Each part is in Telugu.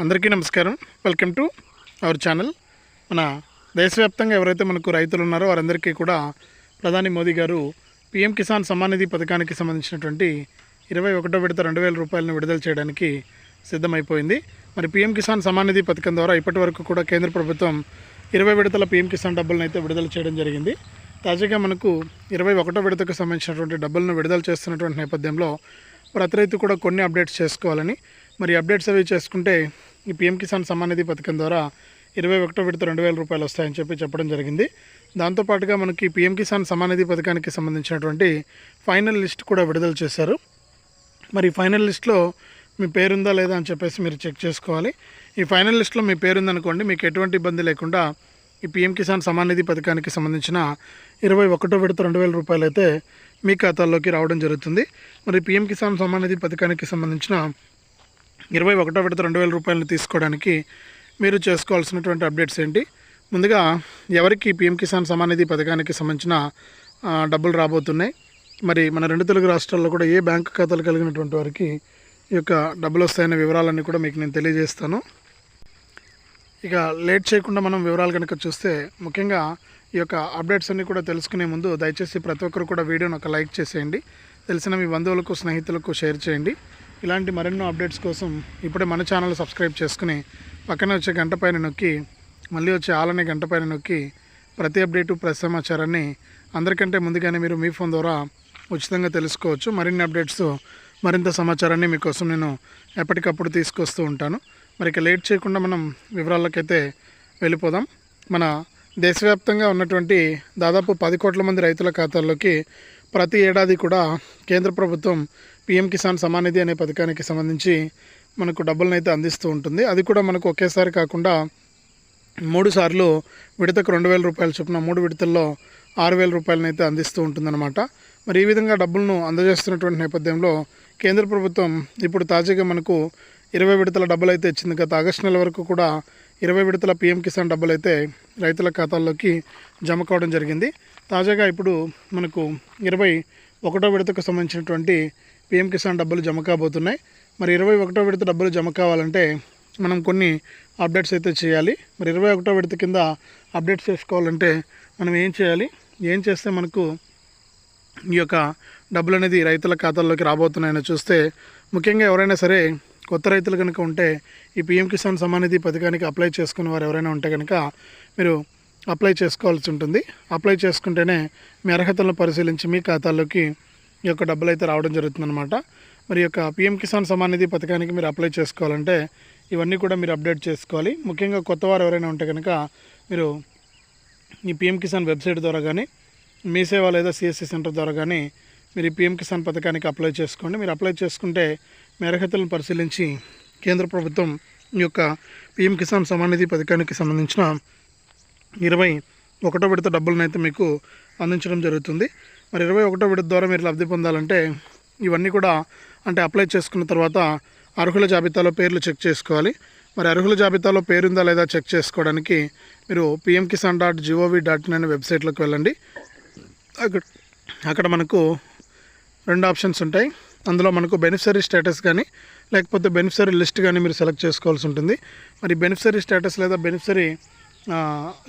అందరికీ నమస్కారం. వెల్కమ్ టు అవర్ ఛానల్ మన దేశవ్యాప్తంగా ఎవరైతే మనకు రైతులు ఉన్నారో వారందరికీ కూడా ప్రధాని మోదీ గారు పీఎం కిసాన్ సమ్మానిధి పథకానికి సంబంధించినటువంటి ఇరవై ఒకటో విడత రెండు వేల రూపాయలను విడుదల చేయడానికి సిద్ధమైపోయింది. మరి పీఎం కిసాన్ సమ్మాన్ నిధి పథకం ద్వారా ఇప్పటి వరకు కూడా కేంద్ర ప్రభుత్వం ఇరవై విడతల పీఎం కిసాన్ డబ్బులను అయితే విడుదల చేయడం జరిగింది. తాజాగా మనకు ఇరవై ఒకటో విడతకు సంబంధించినటువంటి డబ్బులను విడుదల చేస్తున్నటువంటి నేపథ్యంలో ప్రతి రైతు కూడా కొన్ని అప్డేట్స్ చేసుకోవాలని మరి అప్డేట్స్ అవి చేసుకుంటే ఈ పీఎం కిసాన్ సమ్మాన్ నిధి పథకం ద్వారా ఇరవై ఒకటో విడత రెండు వేల రూపాయలు వస్తాయని చెప్పి చెప్పడం జరిగింది. దాంతోపాటుగా మనకి పీఎం కిసాన్ సమానిధి పథకానికి సంబంధించినటువంటి ఫైనల్ లిస్ట్ కూడా విడుదల చేశారు. మరి ఫైనల్ లిస్ట్లో మీ పేరుందా లేదా అని చెప్పేసి మీరు చెక్ చేసుకోవాలి. ఈ ఫైనల్ లిస్ట్లో మీ పేరుందనుకోండి మీకు ఎటువంటి ఇబ్బంది లేకుండా ఈ పీఎం కిసాన్ సమానిధి పథకానికి సంబంధించిన ఇరవై ఒకటో విడత రెండు వేల రూపాయలు అయితే మీ ఖాతాల్లోకి రావడం జరుగుతుంది. మరి పీఎం కిసాన్ సమానిధి పథకానికి సంబంధించిన ఇరవై ఒకటో విడత రెండు వేల రూపాయలను తీసుకోవడానికి మీరు చేసుకోవాల్సినటువంటి అప్డేట్స్ ఏంటి? ముందుగా ఎవరికి పీఎం కిసాన్ సమాన్ నిధి పథకానికి సంబంధించిన డబ్బులు రాబోతున్నాయి? మరి మన రెండు తెలుగు రాష్ట్రాల్లో కూడా ఏ బ్యాంకు ఖాతాలు కలిగినటువంటి వారికి ఈ యొక్క డబ్బులు వస్తాయనే వివరాలన్నీ కూడా మీకు నేను తెలియజేస్తాను. ఇక లేట్ చేయకుండా మనం వివరాలు కనుక చూస్తే ముఖ్యంగా ఈ యొక్క అప్డేట్స్ అన్నీ కూడా తెలుసుకునే ముందు దయచేసి ప్రతి ఒక్కరు కూడా వీడియోని ఒక లైక్ చేసేయండి. తెలిసిన మీ బంధువులకు స్నేహితులకు షేర్ చేయండి. ఇలాంటి మరెన్నో అప్డేట్స్ కోసం ఇప్పుడే మన ఛానల్ సబ్స్క్రైబ్ చేసుకుని పక్కనే వచ్చే గంట పైన నొక్కి మళ్ళీ వచ్చే ఆలనే గంట పైన నొక్కి ప్రతి అప్డేటు ప్రతి సమాచారాన్ని అందరికంటే ముందుగానే మీరు మీ ఫోన్ ద్వారా ఉచితంగా తెలుసుకోవచ్చు. మరిన్ని అప్డేట్స్ మరింత సమాచారాన్ని మీకోసం నేను ఎప్పటికప్పుడు తీసుకొస్తూ ఉంటాను. మరి ఇక లేట్ చేయకుండా మనం వివరాలకైతే వెళ్ళిపోదాం. మన దేశవ్యాప్తంగా ఉన్నటువంటి దాదాపు పది కోట్ల మంది రైతుల ఖాతాల్లోకి ప్రతి ఏడాది కూడా కేంద్ర ప్రభుత్వం పిఎం కిసాన్ సమానిధి అనే పథకానికి సంబంధించి మనకు డబ్బులను అయితే అందిస్తూ ఉంటుంది. అది కూడా మనకు ఒకేసారి కాకుండా మూడు సార్లు విడతకు రెండు వేల రూపాయలు చొప్పున మూడు విడతల్లో ఆరు వేల రూపాయలను అయితే అందిస్తూ ఉంటుందన్నమాట. మరి ఈ విధంగా డబ్బులను అందజేస్తున్నటువంటి నేపథ్యంలో కేంద్ర ప్రభుత్వం ఇప్పుడు తాజాగా మనకు ఇరవై విడతల డబ్బులు అయితే ఇచ్చింది. గత ఆగస్టు నెల వరకు కూడా ఇరవై విడతల పీఎం కిసాన్ డబ్బులు అయితే రైతుల ఖాతాల్లోకి జమ కావడం జరిగింది. తాజాగా ఇప్పుడు మనకు ఇరవై ఒకటో విడతకు సంబంధించినటువంటి పీఎం కిసాన్ డబ్బులు జమ కాబోతున్నాయి. మరి ఇరవై ఒకటో విడత డబ్బులు జమ కావాలంటే మనం కొన్ని అప్డేట్స్ అయితే చేయాలి. మరి ఇరవై ఒకటో విడత కింద అప్డేట్స్ చేసుకోవాలంటే మనం ఏం చేయాలి? ఏం చేస్తే మనకు ఈ యొక్క డబ్బులు అనేది రైతుల ఖాతాల్లోకి రాబోతున్నాయని చూస్తే ముఖ్యంగా ఎవరైనా సరే కొత్త రైతులు కనుక ఉంటే ఈ పిఎం కిసాన్ సమానిధి పథకానికి అప్లై చేసుకున్న వారు ఎవరైనా ఉంటే కనుక మీరు అప్లై చేసుకోవాల్సి ఉంటుంది. అప్లై చేసుకుంటేనే మీ అర్హతలను పరిశీలించి మీ ఖాతాల్లోకి ఈ యొక్క డబ్బులు అయితే రావడం జరుగుతుందన్నమాట. మరి యొక్క పిఎం కిసాన్ సమాన్ నిధి పథకానికి మీరు అప్లై చేసుకోవాలంటే ఇవన్నీ కూడా మీరు అప్డేట్ చేసుకోవాలి. ముఖ్యంగా కొత్త వారు ఎవరైనా ఉంటే కనుక మీరు ఈ పిఎం కిసాన్ వెబ్సైట్ ద్వారా కానీ మీ సేవ లేదా సిఎస్సి సెంటర్ ద్వారా కానీ మీరు ఈ పిఎం కిసాన్ పథకానికి అప్లై చేసుకోండి. మీరు అప్లై చేసుకుంటే మీ అర్హతలను పరిశీలించి కేంద్ర ప్రభుత్వం ఈ యొక్క పిఎం కిసాన్ సమాన్ నిధి పథకానికి సంబంధించిన ఇరవై ఒకటో విడత డబ్బులను అయితే మీకు అందించడం జరుగుతుంది. మరి ఇరవై ఒకటో విడత ద్వారా మీరు లబ్ధి పొందాలంటే ఇవన్నీ కూడా అంటే అప్లై చేసుకున్న తర్వాత అర్హుల జాబితాలో పేర్లు చెక్ చేసుకోవాలి. మరి అర్హుల జాబితాలో పేరుందా లేదా చెక్ చేసుకోవడానికి మీరు PM Kisan dot GOV dot in అనే వెబ్సైట్లోకి వెళ్ళండి. అక్కడ అక్కడ మనకు రెండు ఆప్షన్స్ ఉంటాయి. అందులో మనకు బెనిఫిషరీ స్టేటస్ కానీ లేకపోతే బెనిఫిషరీ లిస్ట్ కానీ మీరు సెలెక్ట్ చేసుకోవాల్సి ఉంటుంది. మరి బెనిఫిషరీ స్టేటస్ లేదా బెనిఫిషరీ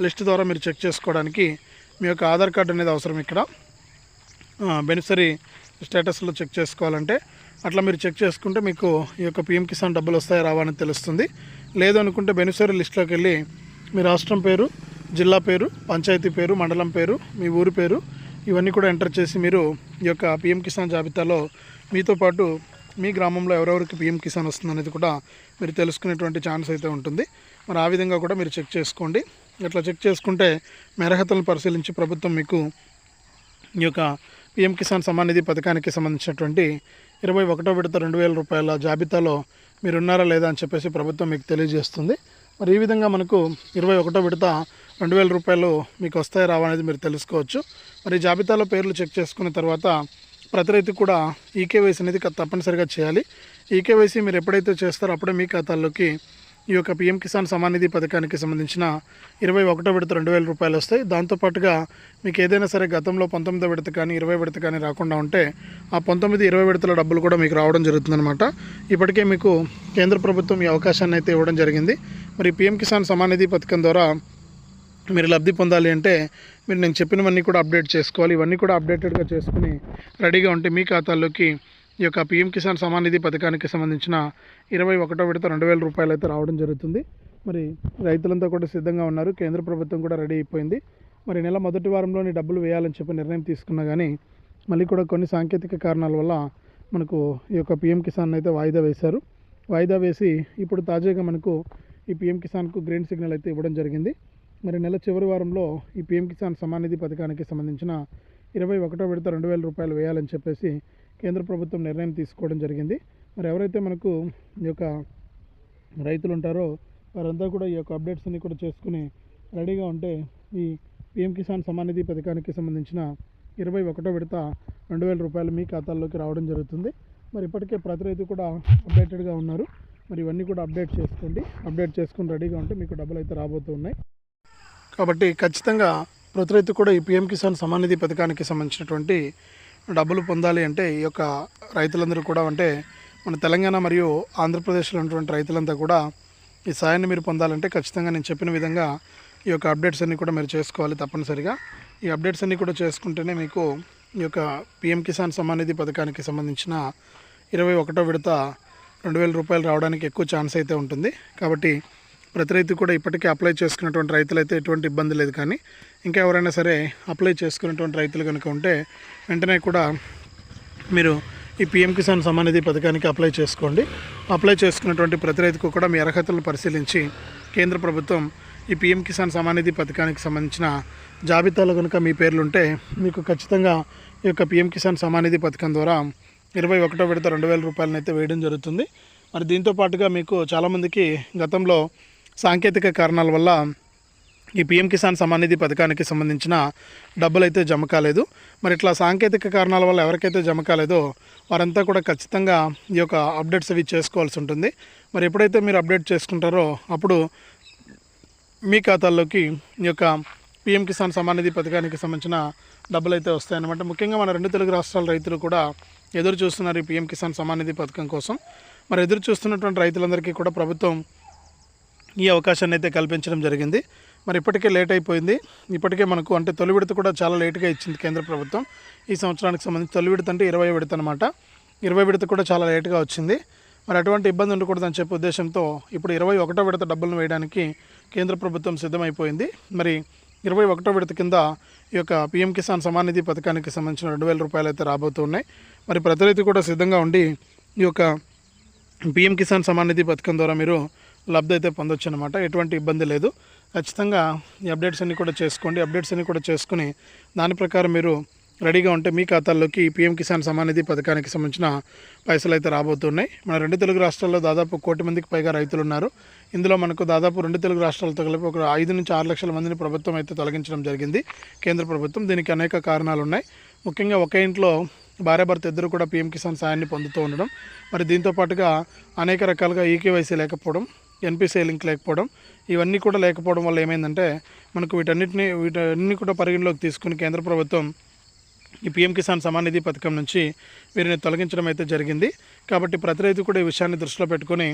లిస్ట్ ద్వారా మీరు చెక్ చేసుకోవడానికి మీ యొక్క ఆధార్ కార్డు అనేది అవసరం ఇక్కడ. బెనిఫిషరీ స్టేటస్లో చెక్ చేసుకోవాలంటే అట్లా మీరు చెక్ చేసుకుంటే మీకు ఈ యొక్క పిఎం కిసాన్ డబ్బులు వస్తాయా రావని తెలుస్తుంది. లేదు అనుకుంటే బెనిఫిషరీ లిస్ట్లోకి వెళ్ళి మీ రాష్ట్రం పేరు జిల్లా పేరు పంచాయతీ పేరు మండలం పేరు మీ ఊరి పేరు ఇవన్నీ కూడా ఎంటర్ చేసి మీరు ఈ యొక్క పిఎం కిసాన్ జాబితాలో మీతో పాటు మీ గ్రామంలో ఎవరెవరికి పిఎం కిసాన్ వస్తుంది అనేది కూడా మీరు తెలుసుకునేటువంటి ఛాన్స్ అయితే ఉంటుంది. మరి ఆ విధంగా కూడా మీరు చెక్ చేసుకోండి. ఇట్లా చెక్ చేసుకుంటే మీ అర్హతలను పరిశీలించి ప్రభుత్వం మీకు ఈ యొక్క పిఎం కిసాన్ సమ్మాన్ నిధి పథకానికి సంబంధించినటువంటి ఇరవై ఒకటో విడత రెండు వేల రూపాయల జాబితాలో మీరు ఉన్నారా లేదా అని చెప్పేసి ప్రభుత్వం మీకు తెలియజేస్తుంది. మరి ఈ విధంగా మనకు ఇరవై ఒకటో విడత రెండు వేల రూపాయలు మీకు వస్తాయి రావా అనేది మీరు తెలుసుకోవచ్చు. మరి జాబితాలో పేర్లు చెక్ చేసుకున్న తర్వాత ప్రతి రైతు కూడా ఈకేవైసీ అనేది తప్పనిసరిగా చేయాలి. ఈకేవైసీ మీరు ఎప్పుడైతే చేస్తారో అప్పుడే మీ ఖాతాల్లోకి ఈ యొక్క పిఎం కిసాన్ సమాన్ నిధి పథకానికి సంబంధించిన ఇరవై ఒకటో విడత రెండు వేల రూపాయలు వస్తాయి. దాంతోపాటుగా మీకు ఏదైనా సరే గతంలో పంతొమ్మిదో విడత కానీ ఇరవై విడత కానీ రాకుండా ఉంటే ఆ పంతొమ్మిది ఇరవై విడతల డబ్బులు కూడా మీకు రావడం జరుగుతుందన్నమాట. ఇప్పటికే మీకు కేంద్ర ప్రభుత్వం ఈ అవకాశాన్ని అయితే ఇవ్వడం జరిగింది. మరి పిఎం కిసాన్ సమాన్ నిధి పథకం ద్వారా మీరు లబ్ధి పొందాలి అంటే మీరు నేను చెప్పినవన్నీ కూడా అప్డేట్ చేసుకోవాలి. ఇవన్నీ కూడా అప్డేటెడ్గా చేసుకుని రెడీగా ఉంటే మీ ఖాతాల్లోకి ఈ యొక్క పిఎం కిసాన్ సమాన్ నిధి పథకానికి సంబంధించిన ఇరవై ఒకటో విడత రెండు వేల రూపాయలు అయితే రావడం జరుగుతుంది. మరి రైతులంతా కూడా సిద్ధంగా ఉన్నారు. కేంద్ర ప్రభుత్వం కూడా రెడీ అయిపోయింది. మరి నెల మొదటి వారంలోని డబ్బులు వేయాలని చెప్పి నిర్ణయం తీసుకున్నా కానీ మళ్ళీ కూడా కొన్ని సాంకేతిక కారణాల వల్ల మనకు ఈ యొక్క పిఎం కిసాన్ అయితే వాయిదా వేశారు. వాయిదా వేసి ఇప్పుడు తాజాగా మనకు ఈ పిఎం కిసాన్కు గ్రీన్ సిగ్నల్ అయితే ఇవ్వడం జరిగింది. మరి నెల చివరి వారంలో ఈ పిఎం కిసాన్ సమాన్ నిధి పథకానికి సంబంధించిన ఇరవై ఒకటో విడత రెండు వేల రూపాయలు వేయాలని చెప్పేసి కేంద్ర ప్రభుత్వం నిర్ణయం తీసుకోవడం జరిగింది. మరి ఎవరైతే మనకు ఈ యొక్క రైతులు ఉంటారో వారంతా కూడా ఈ యొక్క అప్డేట్స్ అన్ని కూడా చేసుకుని రెడీగా ఉంటే ఈ పిఎం కిసాన్ సమాన్ నిధి పథకానికి సంబంధించిన ఇరవై ఒకటో విడత రెండు వేల రూపాయలు మీ ఖాతాల్లోకి రావడం జరుగుతుంది. మరి ఇప్పటికే ప్రతి రైతు కూడా అప్డేటెడ్గా ఉన్నారు. మరి ఇవన్నీ కూడా అప్డేట్ చేసుకోండి. అప్డేట్ చేసుకుని రెడీగా ఉంటే మీకు డబ్బులు అయితే రాబోతున్నాయి కాబట్టి ఖచ్చితంగా ప్రతి రైతు కూడా ఈ పిఎం కిసాన్ సమాన్ నిధి పథకానికి సంబంధించినటువంటి డబ్బులు పొందాలి అంటే ఈ యొక్క రైతులందరూ కూడా అంటే మన తెలంగాణ మరియు ఆంధ్రప్రదేశ్లో ఉన్నటువంటి రైతులంతా కూడా ఈ సాయాన్ని మీరు పొందాలంటే ఖచ్చితంగా నేను చెప్పిన విధంగా ఈ యొక్క అప్డేట్స్ అన్నీ కూడా మీరు చేసుకోవాలి తప్పనిసరిగా. ఈ అప్డేట్స్ అన్నీ కూడా చేసుకుంటేనే మీకు ఈ యొక్క పిఎం కిసాన్ సమ్మాన్ నిధి పథకానికి సంబంధించిన ఇరవై ఒకటో విడత రెండు వేల రూపాయలు రావడానికి ఎక్కువ ఛాన్స్ అయితే ఉంటుంది. కాబట్టి ప్రతి రైతు కూడా ఇప్పటికే అప్లై చేసుకున్నటువంటి రైతులు అయితే ఎటువంటి ఇబ్బంది లేదు కానీ ఇంకా ఎవరైనా సరే అప్లై చేసుకున్నటువంటి రైతులు కనుక ఉంటే వెంటనే కూడా మీరు ఈ పిఎం కిసాన్ సమాన్ నిధి పథకానికి అప్లై చేసుకోండి. అప్లై చేసుకున్నటువంటి ప్రతి రైతుకు కూడా మీ అర్హతలను పరిశీలించి కేంద్ర ప్రభుత్వం ఈ పిఎం కిసాన్ సమాన్ నిధి పథకానికి సంబంధించిన జాబితాలో కనుక మీ పేర్లుంటే మీకు ఖచ్చితంగా ఈ యొక్క పిఎం కిసాన్ సమాన్ నిధి పథకం ద్వారా ఇరవై ఒకటో విడత రెండు వేల రూపాయలను అయితే వేయడం జరుగుతుంది. మరి దీంతో పాటుగా మీకు చాలామందికి గతంలో సాంకేతిక కారణాల వల్ల ఈ పిఎం కిసాన్ సమానిధి పథకానికి సంబంధించిన డబ్బులు అయితే జమ కాలేదు. మరి ఇట్లా సాంకేతిక కారణాల వల్ల ఎవరికైతే జమ కాలేదో వారంతా కూడా ఖచ్చితంగా ఈ యొక్క అప్డేట్స్ అవి చేసుకోవాల్సి ఉంటుంది. మరి ఎప్పుడైతే మీరు అప్డేట్ చేసుకుంటారో అప్పుడు మీ ఖాతాల్లోకి ఈ యొక్క పిఎం కిసాన్ సమానిధి పథకానికి సంబంధించిన డబ్బులు అయితే వస్తాయన్నమాట. ముఖ్యంగా మన రెండు తెలుగు రాష్ట్రాల రైతులు కూడా ఎదురు చూస్తున్నారు ఈ పిఎం కిసాన్ సమానిధి పథకం కోసం. మరి ఎదురు చూస్తున్నటువంటి రైతులందరికీ కూడా ప్రభుత్వం ఈ అవకాశాన్ని అయితే కల్పించడం జరిగింది. మరి ఇప్పటికే లేట్ అయిపోయింది. ఇప్పటికే మనకు అంటే తొలి విడత కూడా చాలా లేటుగా ఇచ్చింది కేంద్ర ప్రభుత్వం. ఈ సంవత్సరానికి సంబంధించి తొలి విడత అంటే ఇరవై విడత అనమాట ఇరవై విడత కూడా చాలా లేటుగా వచ్చింది. మరి అటువంటి ఇబ్బంది ఉండకూడదని చెప్పే ఉద్దేశంతో ఇప్పుడు ఇరవై ఒకటో విడత డబ్బులను వేయడానికి కేంద్ర ప్రభుత్వం సిద్ధమైపోయింది. మరి ఇరవై ఒకటో విడత కింద ఈ యొక్క పీఎం కిసాన్ సమాన్ నిధి పథకానికి సంబంధించిన రెండు వేల రూపాయలు అయితే రాబోతున్నాయి. మరి ప్రతి రైతు కూడా సిద్ధంగా ఉండి ఈ యొక్క పీఎం కిసాన్ సమాన్ నిధి పథకం ద్వారా మీరు లబ్ధి అయితే పొందొచ్చు అనమాట ఎటువంటి ఇబ్బంది లేదు. ఖచ్చితంగా ఈ అప్డేట్స్ అన్నీ కూడా చేసుకోండి. అప్డేట్స్ అన్ని కూడా చేసుకుని దాని ప్రకారం మీరు రెడీగా ఉంటే మీ ఖాతాల్లోకి పీఎం పిఎం కిసాన్ సమానిధి నిధి పథకానికి సంబంధించిన పైసలు అయితే రాబోతున్నాయి. మన రెండు తెలుగు రాష్ట్రాల్లో దాదాపు కోటి మందికి పైగా రైతులు ఉన్నారు ఇందులో మనకు దాదాపు రెండు తెలుగు రాష్ట్రాలతో కలిపి ఒక ఐదు నుంచి ఆరు లక్షల మందిని ప్రభుత్వం అయితే తొలగించడం జరిగింది. కేంద్ర ప్రభుత్వం దీనికి అనేక కారణాలు ఉన్నాయి ముఖ్యంగా ఒకే ఇంట్లో భార్యాభర్త ఇద్దరు కూడా పీఎం కిసాన్ సాయాన్ని పొందుతూ ఉండడం మరి దీంతో పాటుగా అనేక రకాలుగా ఈకేవైసీ లేకపోవడం ఎన్పిసి లింక్ లేకపోవడం ఇవన్నీ కూడా లేకపోవడం వల్ల ఏమైందంటే మనకు వీటన్నిటిని వీటన్ని కూడా పరిగణలోకి తీసుకుని కేంద్ర ప్రభుత్వం ఈ పీఎం కిసాన్ సమాన్ నిధి పథకం నుంచి వీరిని తొలగించడం అయితే జరిగింది. కాబట్టి ప్రతి రైతు కూడా ఈ విషయాన్ని దృష్టిలో పెట్టుకొని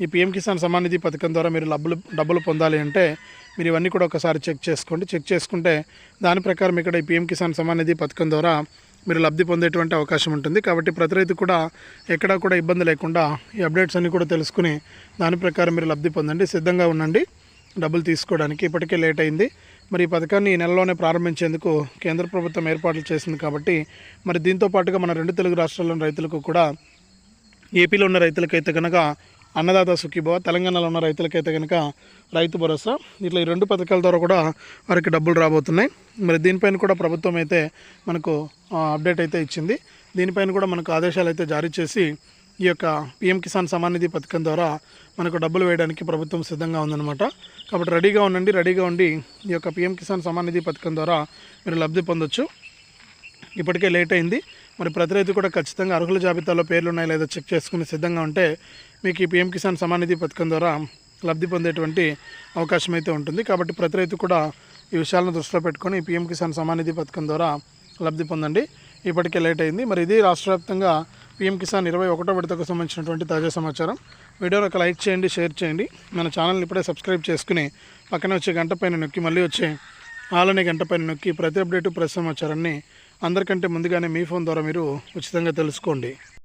ఈ పీఎం కిసాన్ సమాన్ నిధి పథకం ద్వారా మీరు డబ్బులు డబ్బులు పొందాలి అంటే మీరు ఇవన్నీ కూడా ఒకసారి చెక్ చేసుకోండి. చెక్ చేసుకుంటే దాని ప్రకారం ఇక్కడ ఈ పీఎం కిసాన్ సమాన్ నిధి పథకం ద్వారా మీరు లబ్ధి పొందేటువంటి అవకాశం ఉంటుంది. కాబట్టి ప్రతి రైతు కూడా ఎక్కడా కూడా ఇబ్బంది లేకుండా ఈ అప్డేట్స్ అన్నీ కూడా తెలుసుకుని దాని ప్రకారం మీరు లబ్ధి పొందండి. సిద్ధంగా ఉండండి. డబ్బులు తీసుకోవడానికి ఇప్పటికే లేట్ అయింది. మరి ఈ పథకాన్ని ఈ నెలలోనే ప్రారంభించేందుకు కేంద్ర ప్రభుత్వం ఏర్పాట్లు చేసింది కాబట్టి మరి దీంతో పాటుగా మన రెండు తెలుగు రాష్ట్రాల్లోని రైతులకు కూడా ఏపీలో ఉన్న రైతులకైతే కనుక అన్నదాత సుఖీభవ. తెలంగాణలో ఉన్న రైతులకైతే కనుక రైతు భరోసా. ఇట్లా ఈ రెండు పథకాల ద్వారా కూడా వారికి డబ్బులు రాబోతున్నాయి. మరి దీనిపైన కూడా ప్రభుత్వం అయితే మనకు అప్డేట్ అయితే ఇచ్చింది. దీనిపైన కూడా మనకు ఆదేశాలు అయితే జారీ చేసి ఈ యొక్క పిఎం కిసాన్ సమాన్ నిధి పథకం ద్వారా మనకు డబ్బులు వేయడానికి ప్రభుత్వం సిద్ధంగా ఉందన్నమాట. కాబట్టి రెడీగా ఉండండి రెడీగా ఉండి ఈ యొక్క పిఎం కిసాన్ సమాన్ నిధి పథకం ద్వారా మీరు లబ్ధి పొందొచ్చు. ఇప్పటికే లేట్ అయింది. మరి ప్రతి రైతు కూడా ఖచ్చితంగా అర్హుల జాబితాలో పేర్లు ఉన్నాయి లేదా చెక్ చేసుకుని సిద్ధంగా ఉంటే మీకు ఈ పిఎం కిసాన్ సమాన్ నిధి పథకం ద్వారా లబ్ధి పొందేటువంటి అవకాశం అయితే ఉంటుంది. కాబట్టి ప్రతి రైతు కూడా ఈ విషయాలను దృష్టిలో పెట్టుకొని పీఎం కిసాన్ సమానిధి పథకం ద్వారా లబ్ధి పొందండి. ఇప్పటికే లేట్ అయింది. మరి ఇది రాష్ట్ర వ్యాప్తంగా పీఎం కిసాన్ ఇరవై ఒకటో విడతకు సంబంధించినటువంటి తాజా సమాచారం. వీడియోని ఒక లైక్ చేయండి షేర్ చేయండి. మన ఛానల్ని ఇప్పుడే సబ్స్క్రైబ్ చేసుకుని పక్కన వచ్చే గంట పైన నొక్కి మళ్ళీ వచ్చే ఆలనే గంట పైన నొక్కి ప్రతి అప్డేటు ప్రతి సమాచారాన్ని అందరికంటే ముందుగానే మీ ఫోన్ ద్వారా మీరు ఉచితంగా తెలుసుకోండి.